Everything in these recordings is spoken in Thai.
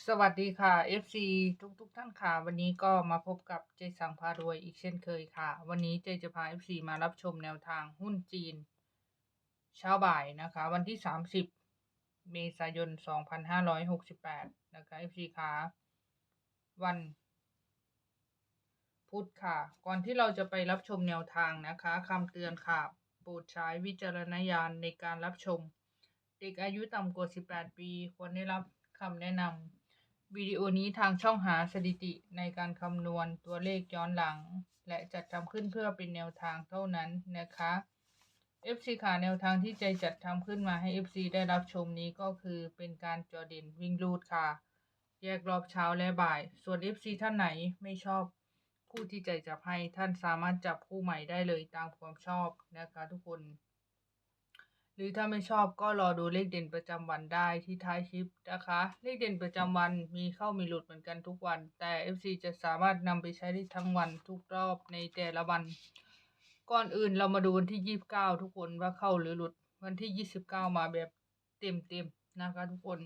สวัสดีค่ะ FC ทุกทุกๆท่านค่ะ วันนี้ก็มาพบกับเจสังพารวยอีกเช่นเคยค่ะ วันนี้เจจะพา FC มารับชมแนวทางหุ้นจีน เช้าบ่ายนะคะ วันที่ 30 เมษายน 2568 นะคะ FC ค่ะ วัน พุธค่ะ ก่อนที่เราจะไปรับชมแนวทางนะคะคำเตือนค่ะโปรดใช้วิจารณญาณในการรับชม เด็กอายุต่ำกว่า 18 ปีควรได้รับคำแนะนำ วิดีโอนี้ทางช่องหาสถิติในการคำนวณตัวเลขย้อนหลัง และจัดทำขึ้นเพื่อเป็นแนวทางเท่านั้นนะคะ FC ค่ะแนวทางที่ใจจัดทำขึ้นมาให้ FC ได้รับชมนี้ก็คือเป็นการจอเด่นวิ่งรูดค่ะ แยกรอบเช้าและบ่าย ส่วน FC ท่านไหนไม่ชอบคู่ที่ใจจับให้ท่านสามารถจับคู่ใหม่ได้เลยตามความชอบนะคะทุกคน หรือถ้าไม่ชอบก็รอดูเลขเด่นประจำวันได้ที่ท้ายคลิปนะคะ เลขเด่นประจำวันมีเข้ามีหลุดเหมือนกันทุกวัน แต่ FC จะสามารถนำไปใช้ได้ทั้งวันทุกรอบในแต่ละวัน ก่อนอื่นเรามาดูวันที่ 29 ทุกคนว่าเข้าหรือหลุด วันที่ 29 มาแบบเต็มๆนะคะทุกคน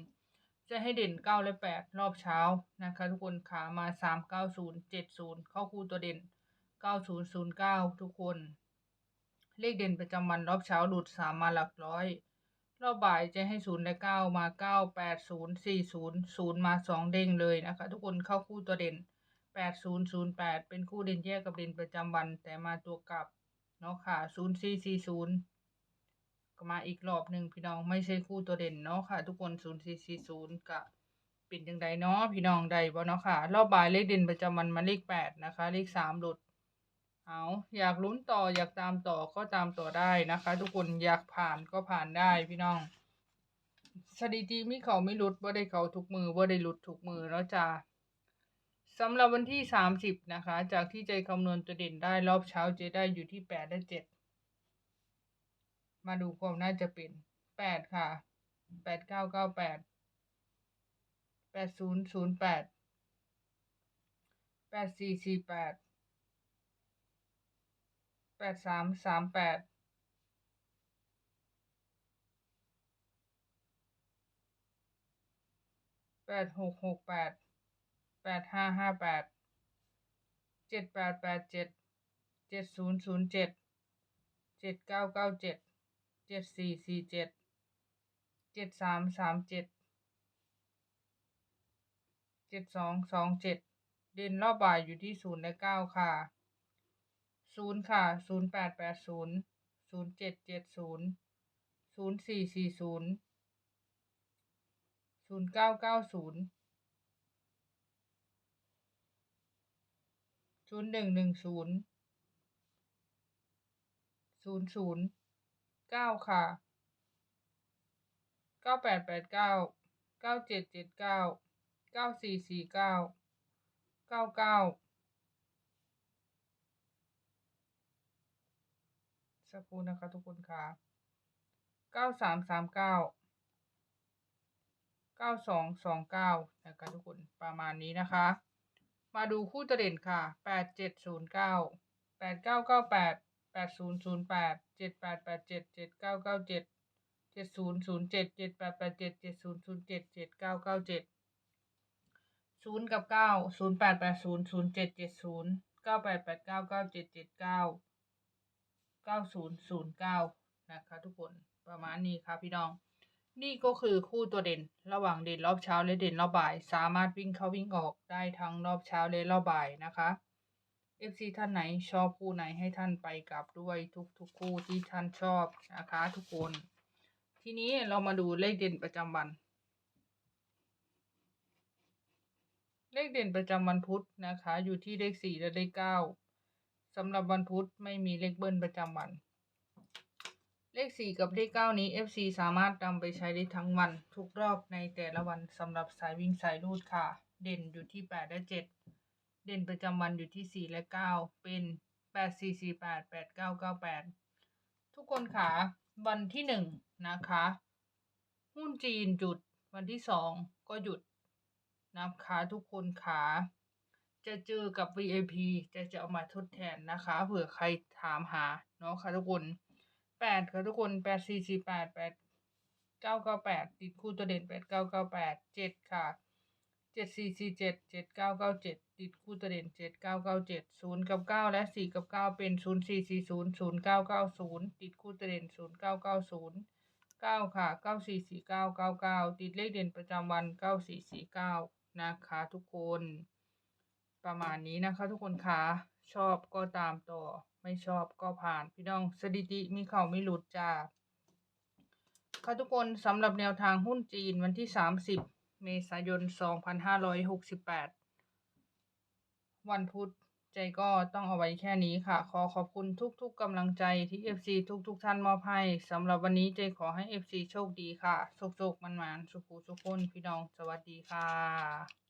จะให้เด่น 9 และ 8 รอบเช้านะคะ ทุกคนขามา 3 9 0 7 0 เข้าคู่ตัวเด่น 9009 ทุกคน เลขเด่นประจำวันรอบเช้าหลุด3มมาหลักร้อย รอบบ่ายจะให้0และ9มา9 8 0 4 0 0มา2เด้งเลยนะคะ ทุกคนเข้าคู่ตัวเด่น8008เป็นคู่เด่นแยกกับเด่นประจำวัน แต่มาตัวกลับเนาะค่ะ0440ก็มาอีกรอบหนึ่งพี่น้องไม่ใช่คู่ตัวเด่นเนาะค่ะ ทุกคน0440ก็เป็นจังใดเนาะพี่น้องใดบ่เนาะค่ะ รอบบ่ายเลขเด่นประจำวันมาเลข8นะคะ เลข3หลุด เอาอยากลุ้นต่ออยากตามต่อก็ตามต่อได้นะคะ ทุกคนอยากผ่านก็ผ่านได้พี่น้องสถิติมีเขาไม่ลุดว่าได้เขาทุกมือว่าได้ลุดทุกมือแล้วจ้าสำหรับวันที่สามสิบนะคะ จากที่ใจคำนวณตัวเด่นได้รอบเช้าเจได้อยู่ที่แปดและเจ็ดมาดูความน่าจะเป็นแปดค่ะแปดเก้าเก้าแปดแป ดศูนย์ศูนย์แปดแปดสี่สี่แปดแปดสามสามแปดแปดหกหกแปดแปดห้าห้าแปดเจ็ดแปดแปดเจ็ดเจ็ดศูนย์ศูนย์เจ็ดเจ็ดเก้าเก้าเจ็ดเจ็ดสี่สี่เจ็ดเจ็ดสามสามเจ็ดเจ็ดสองสองเจ็ดเด่นรอบบ่ายอยู่ที่ศูนย์และเก้าค่ะ ศูนย์ค่ะศูนย์แปดแปดศูนย์ศูนย์เจ็ดเจ็ดศูนย์ศูนย์สี่สี่ศูนย์ศูนย์เก้าเก้าศูนย์ศูนย์หนึ่งหนึ่งศูนย์ศูนย์ศูนย์เก้าค่ะเก้าแปดแปดเก้าเก้าเจ็ดเจ็ดเก้าเก้าสี่สี่เก้าเก้าเก้า สักครู่นะคะทุกคนค่ะเก้าสามสามเก้าเก้าสองสองเก้านะคะทุกคนประมาณนี้นะคะ มาดูคู่ตัวเด่นค่ะแปดเจ็ดศูนย์เก้าแปดเก้าเก้าแปดแปดศูนย์ศูนย์แปดเจ็ดแปดแปดเจ็ดเจ็ดเก้าเก้าเจ็ดเจ็ดศูนย์ศูนย์เจ็ดเจ็ดแปดแปดเจ็ดเจ็ดศูนย์ศูนย์เจ็ดเจ็ดเก้าเก้าเจ็ดศูนย์กับเก้าศูนย์แปดแปดศูนย์ศูนย์เจ็ดเจ็ดศูนย์เก้าแปดแปดเก้าเก้าเจ็ดเจ็ดเก้า เก้าศูนย์ศูนย์เก้านะคะทุกคนประมาณนี้ค่ะพี่น้อง นี่ก็คือคู่ตัวเด่นระหว่างเด่นรอบเช้าและเด่นรอบบ่าย สามารถวิ่งเข้าวิ่งออกได้ทั้งรอบเช้าและรอบบ่ายนะคะ FC ท่านไหนชอบคู่ไหนให้ท่านไปกลับด้วยทุกๆคู่ที่ท่านชอบนะคะทุกคน ทีนี้เรามาดูเลขเด่นประจำวัน เลขเด่นประจำวันพุธนะคะ อยู่ที่เลขสี่และเลขเก้า สำหรับวันพุธไม่มีเลขเบิ้ลประจำวัน เลขสี่กับเลขเก้านี้ FC สามารถนำไปใช้ได้ทั้งวัน ทุกรอบในแต่ละวันสำหรับสายวิ่งสายรูดค่ะ เด่นอยู่ที่แปดและเจ็ดเด่นประจำวันอยู่ที่สี่และเก้าเป็นแปดสี่สี่แปดแปดเก้าเก้าแปดทุกคนค่ะ วันที่หนึ่งนะคะ หุ้นจีนหยุด วันที่สองก็หยุดนะคะทุกคนขา จะเจอกับ VIP จะจะเอามาทดแทนนะคะ เผื่อใครถามหาเนาะค่ะทุกคนแปดค่ะทุกคนแปดสี่สี่แปดแปดเก้าเก้าแปดติดคู่ตัวเด่นแปดเก้าเก้าแปดเจ็ดค่ะเจ็ดสี่สี่เจ็ดเจ็ดเก้าเก้าเจ็ดติดคู่ตัวเด่นเจ็ดเก้าเก้าเจ็ดศูนย์กับเก้าและสี่กับเก้าเป็นศูนย์สี่สี่ศูนย์ศูนย์เก้าเก้าศูนย์ติดคู่ตัวเด่นศูนย์เก้าเก้าศูนย์เก้าค่ะเก้าสี่สี่เก้าเก้าเก้าติดเลขเด่นประจำวันเก้าสี่สี่เก้านะคะทุกคน ประมาณนี้นะคะ ทุกคนคะชอบก็ตามต่อ ไม่ชอบก็ผ่าน พี่น้องสถิติมีเข่าไม่หลุดจ้าค่ะทุกคนสำหรับแนวทางหุ้นจีนวันที่ 30 เมษายน 2568 วันพุธใจก็ต้องเอาไว้แค่นี้ค่ะ ขอขอบคุณทุกๆกำลังใจที่ FC ทุกๆท่านมอบให้สำหรับวันนี้ใจขอให้ FC โชคดีค่ะโชคๆมันๆสุขุสุขคนพี่น้องสวัสดีค่ะ